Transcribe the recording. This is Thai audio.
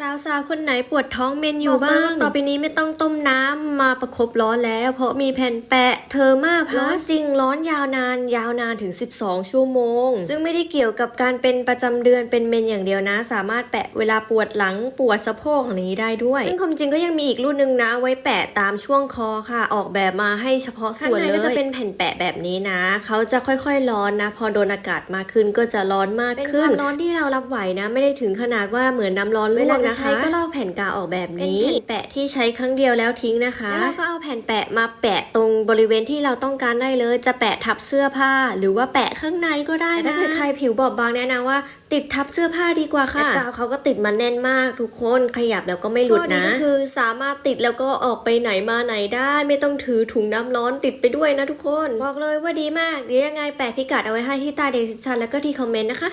สาวๆคนไหนปวดท้องเมนอยู่บ้าง ต่อไปนี้ไม่ต้องต้มน้ำมาประคบร้อนแล้ว เพราะมีแผ่นแปะเธอมากร้อนจริงร้อนยาวนานยาวนานถึง 12 ชั่วโมง ซึ่งไม่ได้เกี่ยวกับการเป็นประจำเดือนเป็นเมนอย่างเดียวนะ สามารถแปะเวลาปวดหลังปวดสะโพกอะไรนี้ได้ด้วย ซึ่งความจริงก็ยังมีอีกรุ่นหนึงนะไว้แปะตามช่วงคอค่ะ ออกแบบมาให้เฉพาะส่วนเลยก็จะเป็นแผ่นแปะแบบนี้นะเขาจะค่อยๆร้อนนะ พอโดนอากาศมากขึ้นก็จะร้อนมากขึ้นเป็นความร้อนที่เรารับไหวนะ ไม่ได้ถึงขนาดว่าเหมือนน้ำร้อนลวกนะคะก็ลอกแผ่นกาวออกแบบนี้เป็นแผ่นแปะที่ใช้ครั้งเดียวแล้วทิ้งนะคะแล้วเราก็เอาแผ่นแปะมาแปะตรงบริเวณที่เราต้องการได้เลย จะแปะทับเสื้อผ้า หรือว่าแปะข้างในก็ได้นะถ้าเกิดใครผิวบอบบางแนะนำว่าติดทับเสื้อผ้าดีกว่าค่ะกาวเขาก็ติดมาแน่นมากทุกคนขยับแล้วก็ไม่หลุดนะคือสามารถติดแล้วก็ออกไปไหนมาไหนได้ ไม่ต้องถือถุงน้ำร้อนติดไปด้วยนะทุกคน บอกเลยว่าดีมากเดี๋ยวยังไงแปะพิกัดเอาไว้ให้ที่ใต้เดสคริปชันแล้วก็ที่คอมเมนต์นะคะ